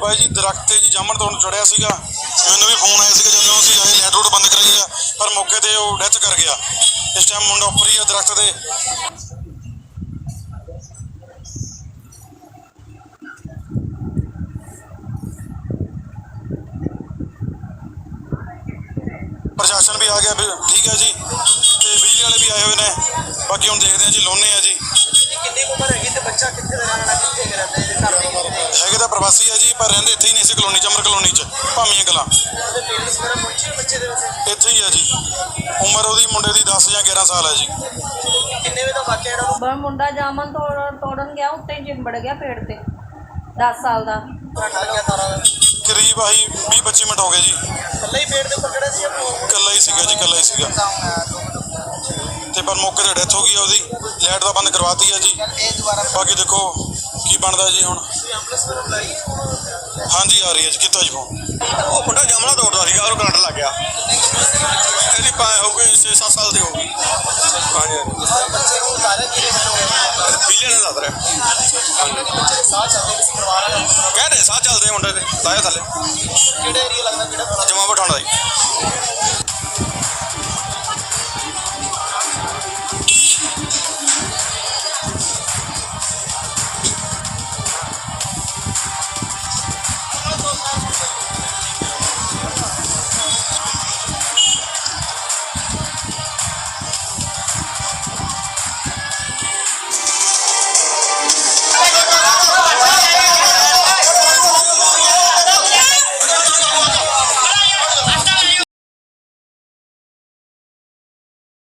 ਜਾਮਣ ਤੋਂ ਚੜਿਆ ਸੀਗਾ। ਮੈਨੂੰ ਵੀ ਫੋਨ ਆਇਆ ਸੀਗਾ, ਜਦੋਂ ਅਸੀਂ ਆਏ ਲੈਟ ਰੋਡ ਬੰਦ ਕਰਾਈ ਆ, ਪਰ ਮੌਕੇ ਤੇ ਉਹ ਡੈਥ ਕਰ ਗਿਆ। ਇਸ ਟਾਈਮ ਮੁੰਡਾ ਉੱਪਰ ਹੀ ਆ ਦਰਖਤ ਦੇ ਪ੍ਰਸ਼ਾਸਨ ਵੀ ਆ ਗਿਆ ਠੀਕ ਹੈ ਜੀ, ਤੇ ਬਿਜਲੀ ਵਾਲੇ ਵੀ ਆਏ ਹੋਏ ਨੇ। ਬਾਕੀ ਹੁਣ ਦੇਖਦੇ ਹਾਂ ਜੀ ਲੋਨੇ ਆ ਜੀ। ਕਿੰਨੀ ਉਮਰ ਹੈਗੀ ਤੇ ਬੱਚਾ ਕਿੱਥੇ ਦਾ ਜੀ ਪਰ ਰਹਿੰਦੇ ਇੱਥੇ ਹੀ ਨਹੀਂ ਸੀ ਕਲੋਨੀ ਚ ਅਮਰ ਕਲੋਨੀ ਚ ਭਾਮੀਆਂ ਕਲਾਂ। ਉਹਦੇ ਪੇਰੈਂਟਸ ਵਗੈਰਾ ਪਹੁੰਚੇ ਬੱਚੇ ਦੇ ਵਿੱਚ ਇੱਥੇ ਹੀ ਆ ਜੀ। ਉਮਰ ਉਹਦੀ ਮੁੰਡੇ ਦੀ 10 ਜਾਂ 11 ਸਾਲ ਹੈ ਜੀ। ਕਿੰਨੇ ਵਜੇ ਦਾ ਵਾਕਿਆ ਜਿਹੜਾ ਬ- ਮੁੰਡਾ ਜਾਮਨ ਤੋੜ ਤੋੜਨ ਗਿਆ ਉੱਤੇ ਹੀ ਚਿੰਬੜ ਗਿਆ ਪੇੜ ਤੇ। 10 ਸਾਲ ਦਾ। ਤਾਰਾਂ ਕਰੀਬ ਆਹੀ 20 25 ਮਿੰਟ ਹੋ ਗਏ ਜੀ। ਇਕੱਲਾ ਹੀ ਪੇੜ ਦੇ ਉੱਪਰ ਖੜਾ ਸੀ ਇਕੱਲਾ ਹੀ ਸੀਗਾ ਜੀ ਇਕੱਲਾ ਹੀ ਸੀਗਾ। ਤੇ ਪਰ ਮੌਕੇ ਤੇ ਡੈਥ ਹੋ ਗਈ ਉਹਦੀ। ਲਾਈਟ ਦਾ ਬੰਦ ਕਰਵਾਤੀ ਆ ਜੀ। ਬਾਕੀ ਦੇਖੋ ਕੀ ਬਣਦਾ ਜੀ ਹੁਣ? ਹਾਂਜੀ ਆ ਰਹੀ ਹੈ ਜੀ। ਕਿੱਥਾ ਜੀ ਫੋਨ? ਉਹ ਮੁੰਡਾ ਜਮਲਾ ਦੌੜਦਾ ਸੀਗਾ ਉਹਨੂੰ ਕਰੰਟ ਲੱਗ ਗਿਆ। ਇਹਦੀ ਪਾ ਹੋ ਗਈ 6-7 ਸਾਲ ਦੀ ਹੋ ਗਈ ਹਾਂਜੀ। ਬੱਚੇ ਨੂੰ ਦੱਸ ਰਿਹਾ। ਕਹਿ ਰਹੇ ਸਾਹ ਚੱਲਦੇ ਮੁੰਡੇ ਦੇ ਲਾਇਆ ਥੱਲੇ। ਕਿਹੜੇ ਏਰੀਆ ਲੱਗਦਾ ਕਿਹੜਾ ਜਮਾ ਜੀ।